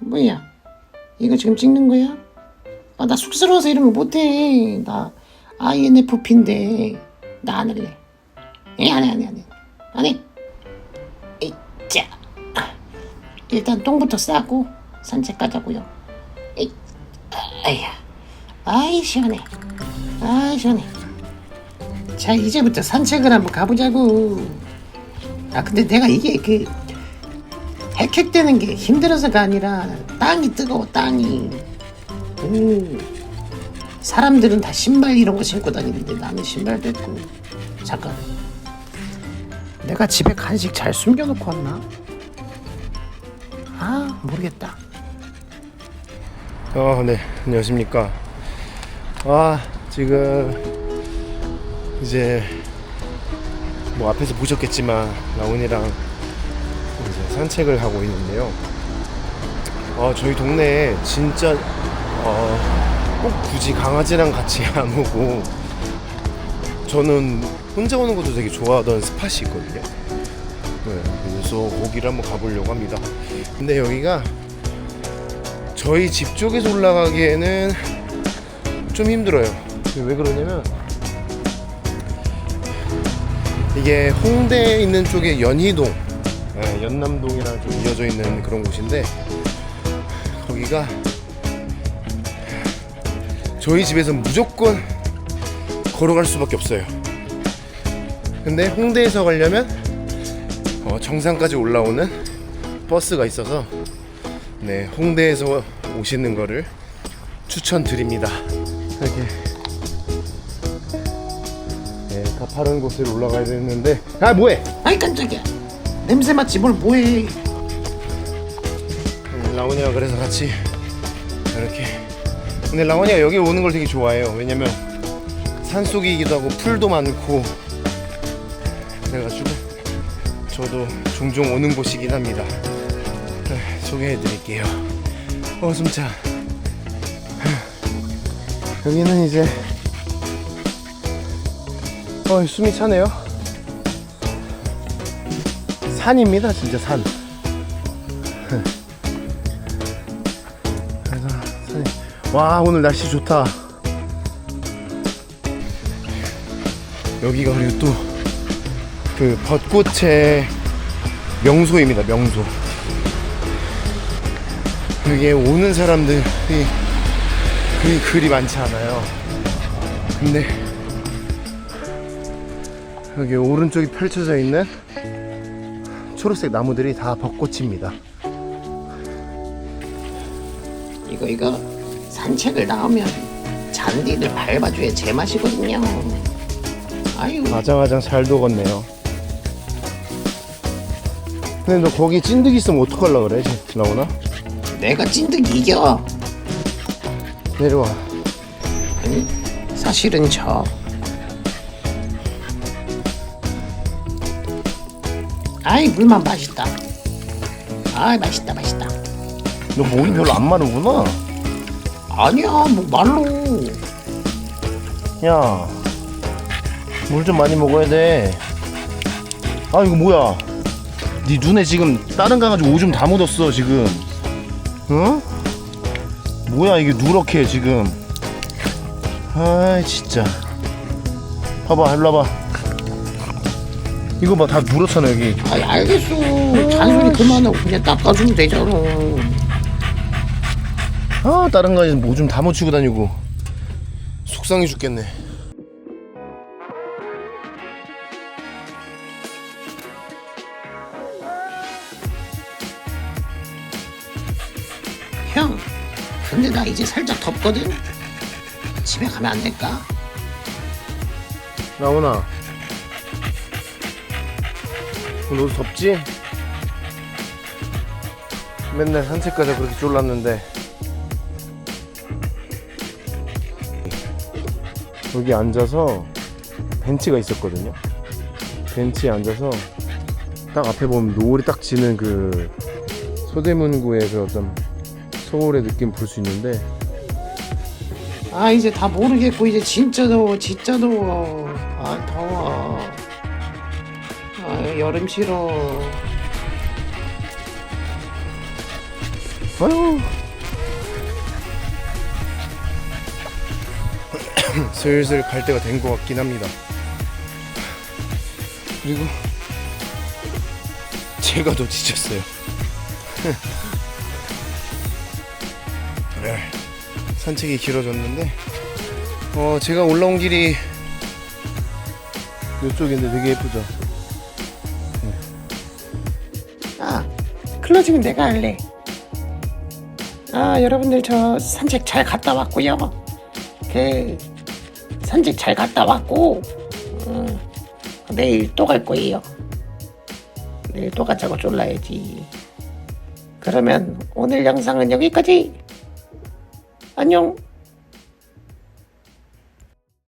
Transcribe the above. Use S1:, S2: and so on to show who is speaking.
S1: 뭐야? 이거 지금 찍는 거야? 아, 나 쑥스러워서 이런 거 못해. 나 INFP인데 나 안 할래. 에, 안 해, 안 해, 안 해. 안 해. 에이, 자. 일단 똥부터 싸고 산책 가자고요. 에이, 아야. 아이, 시원해. 아이, 시원해. 자, 이제부터 산책을 한번 가보자고. 아, 근데 내가 이게 그 헥헥대는 게 힘들어서가 아니라 땅이 뜨거워 땅이 오 사람들은 다 신발 이런 거 신고 다니는데 나는 신발도 있고 잠깐 내가 집에 간식 잘 숨겨놓고 왔나? 아 모르겠다
S2: 아, 네. 안녕하십니까. 아, 지금 이제 뭐 앞에서 보셨겠지만 라온이랑 이제 산책을 하고 있는데요. 어, 저희 동네에 진짜 어, 꼭 굳이 강아지랑 같이 안 오고 저는 혼자 오는 것도 되게 좋아하던 스팟이 있거든요. 네, 그래서 거기를 한번 가보려고 합니다. 근데 여기가 저희 집 쪽에서 올라가기에는 좀 힘들어요. 왜 그러냐면 이게 홍대에 있는 쪽에 연희동, 예, 연남동이랑 좀 이어져 있는 그런 곳인데 거기가 저희 집에서 무조건 걸어갈 수밖에 없어요. 근데 홍대에서 가려면 어, 정상까지 올라오는 버스가 있어서 네, 홍대에서 오시는 거를 추천드립니다. 이렇게 네, 가파른 곳을 올라가야 되는데 아 뭐해?
S1: 아이 깜짝이야 냄새 맡지 뭘 뭐해
S2: 음, 라온이랑 그래서 같이 이렇게 근데 라온이가 여기 오는 걸 되게 좋아해요. 왜냐면 산속이기도 하고 풀도 많고 그래가지고 저도 종종 오는 곳이긴 합니다. 네, 소개해드릴게요. 어 숨차. 여기는 이제 어 숨이 차네요. 산입니다, 진짜 산. 그래서 산이 와 오늘 날씨 좋다. 여기가 그리고 또 그 벚꽃의 명소입니다, 명소. 여기에 오는 사람들이 그리 그리 많지 않아요. 근데 여기 오른쪽에 펼쳐져 있는 초록색 나무들이 다 벚꽃입니다.
S1: 이거 이거 산책을 나오면 잔디를 밟아줘야 제맛이거든요 아유
S2: 아장아장 잘 녹았네요. 근데 너 거기 찐득 있으면 어떡하려 그래, 나오나?
S1: 내가 찐득 이겨
S2: 내려와.
S1: 아니 사실은 저 아이 물만 맛있다 아이 맛있다 맛있다
S2: 너 목이 별로 안 마르구나.
S1: 아니야 뭐 말로
S2: 야, 물 좀 많이 먹어야 돼. 아 이거 뭐야? 네 눈에 지금 다른 강아지 오줌 다 묻었어 지금. 어? 뭐야 이게 누렇게 지금? 아 진짜. 봐봐 일로 와봐. 이거 봐 다 물었잖아 여기.
S1: 아이 알겠어 잔소리 그만하고 그냥 닦아주면 되잖아
S2: 아 다른 강아지는 오줌 다 묻히고 다니고 속상해 죽겠네.
S1: 형 근데 나 이제 살짝 덥거든 집에 가면 안 될까?
S2: 나 오나? 너도 덥지? 맨날 산책 가자 그렇게 졸랐는데 여기 앉아서 벤치가 있었거든요 벤치에 앉아서 딱 앞에 보면 노을이 딱 지는 그 소대문구의 그 어떤 서울의 느낌 볼 수 있는데
S1: 아 이제 다 모르겠고 이제 진짜 더워 진짜 더워 아 더워 아 여름 싫어
S2: 아유. 슬슬 갈 때가 된 것 같긴 합니다. 그리고 제가 더 지쳤어요. 네, 산책이 길어졌는데 어 제가 올라온 길이 이쪽인데 되게 예쁘죠.
S1: 클로징은 내가 할래. 아, 여러분들 저 산책 잘 갔다 왔고요. 그 산책 잘 갔다 왔고 어, 내일 또 갈 거예요. 내일 또 가자고 졸라야지. 그러면 오늘 영상은 여기까지. 안녕.